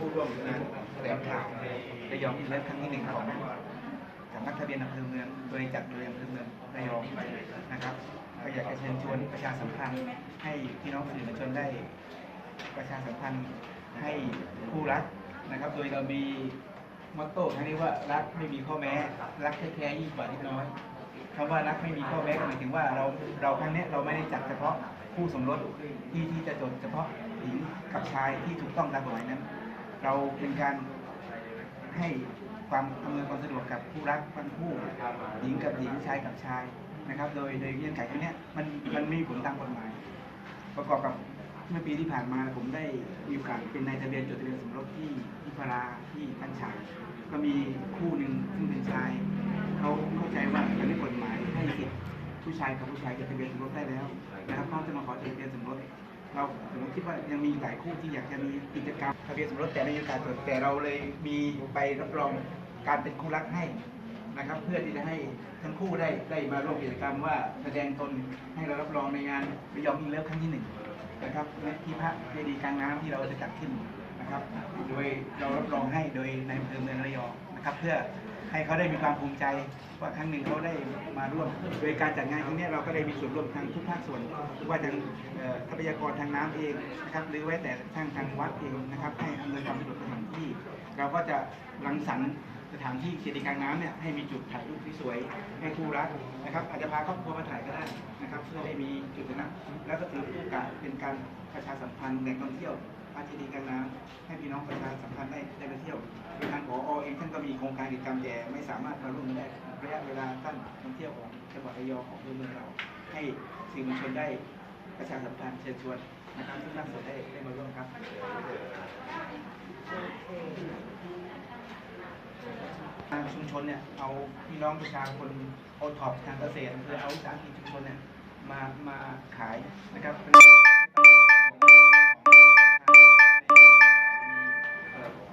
ผู้ร่วมงานแถลงข่าวระยองอินเลิฟครั้งที่หนึ่งของสำนักทะเบียนอำเภอเมืองโดยจัดโดยอำเภอเมืองระยองนะครับก็อยากจะเชิญชวนประชาสัมพันธ์ให้พี่น้องสื่อมวลชนได้ ประชาสัมพันธ์ให้คู่รักนะครับ โดยเรามีมอตโต้ครั้งนี้ว่ารักไม่มีข้อแม้ รักแท้ๆยิ่งกว่านิดน้อยคำว่ารักไม่มีข้อแม้หมายถึงว่าเราเราครั้งนี้เราไม่ได้จัดเฉพาะคู่สมรสที่ที่จะจดเฉพาะหญิงกับชายที่ถูกต้องตามกฎหมายนั้น เราเป็นการให้ความอำนวยความสะดวกกับคู่รักทั้งคู่หญิงกับหญิงชายกับชายนะครับ โดยโดยเงื่อนไขตรงนี้มันมันไม่มีผลตามกฎหมาย ประกอบกับเมื่อปีที่ผ่านมาผมได้มีโอกาสเป็นนายทะเบียนจดทะเบียนสมรสที่ที่พาราที่บ้านฉางก็มีคู่หนึ่งซึ่งเป็นชายเขาเข้าใจว่าตอนนี้กฎหมายให้สิทธิผู้ชายกับผู้ชายจดทะเบียนสมรสได้แล้วนะครับเขาจะมาขอจดทะเบียน เราผมคิดว่ายังมีหลายคู่ที่อยากจะมีกิจกรรมทะเบียนสมรสแต่ไม่มีการจดแต่เราเลยมีใบรับรองการเป็นคู่รักให้นะครับ เพื่อที่จะให้ทั้งคู่ได้ได้มาร่วมกิจกรรมว่าแสดงตนให้เรารับรองในงานระยองอินเลิฟครั้งที่หนึ่งนะครับณที่พระเจดีย์กลางน้ำที่เราจะจัดขึ้นนะครับ โดยเรารับรองให้โดยในอำเภอเมืองระย นะครับเพื่อให้เขาได้มีความภูมิใจว่าครั้งหนึ่งเขาได้มาร่วม โดยการจัดงานครั้งนี้เราก็ได้มีส่วนร่วมทางทุกภาคส่วนว่าทางทรัพยากรทางน้ำเองนะครับหรือแม้แต่ทางทางวัดเองนะครับให้อำนวยความสะดวกสถานที่ เราก็จะรังสรรค์สถานที่เจดีย์กลางน้ำเนี่ยให้มีจุดถ่ายรูปที่สวยให้คู่รักนะครับอาจจะพาครอบครัวมาถ่ายก็ได้นะครับเพื่อได้มีจุดนั้นแล้วก็ถือโอกาสเป็นการประชาสัมพันธ์แหล่งท่องเที่ยว พระเจดีย์กลางน้ำให้พี่น้องประชาสัมพันธ์ได้ได้ไปเที่ยวโดยทางผอเองท่านก็มีโครงการกิจกรรมแต่ไม่สามารถมาร่วมได้ระยะเวลาสั้นท่องเที่ยวของจังหวัดระยองของเมืองเรา ให้สื่อมวลชนได้ประชาสัมพันธ์เชิญชวนนะครับทุกท่านสนได้ได้มาร่วมครับทางชุมชนเนี่ยเอาพี่น้องประชาชนโอท็อปทางเกษตรคือเอาสาหกิจชุมชนเนี่ยมามาขายนะครับ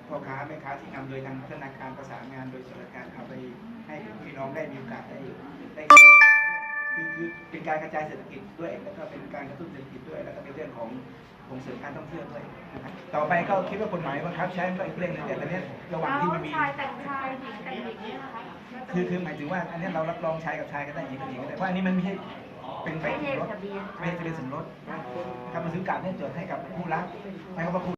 พ่อค้าแม่ค้าที่นำโดยทางธนาคารประสานงานโดยส่วนราชการเอาไปให้พี่น้องได้มีโอกาสได้ได้คือคือเป็นการกระจายเศรษฐกิจด้วยแล้วก็เป็นการกระตุ้นเศรษฐกิจด้วย แล้วก็เป็นเรื่องของส่งเสริมการท่องเที่ยวด้วยนะครับต่อไปก็คิดว่ากฎหมายบังคับใช้มันก็อีกเรื่องนึงแต่ตอนนี้ระหว่างที่มันมีชายแต่งชายหญิงแต่งหญิงเนี่ยนะคะคือคือหมายถึงว่าอันนี้เรารับรองชายกับชายก็ได้หญิงกับหญิงก็ได้เพราะอันนี้มันไม่ใช่เป็นใบไม่สมรสทะเบียนไม่ใช่ทะเบียนสมรสนะครับมันซื้อการเนี่ยจดให้กับผู้รักหมายความว่าผู้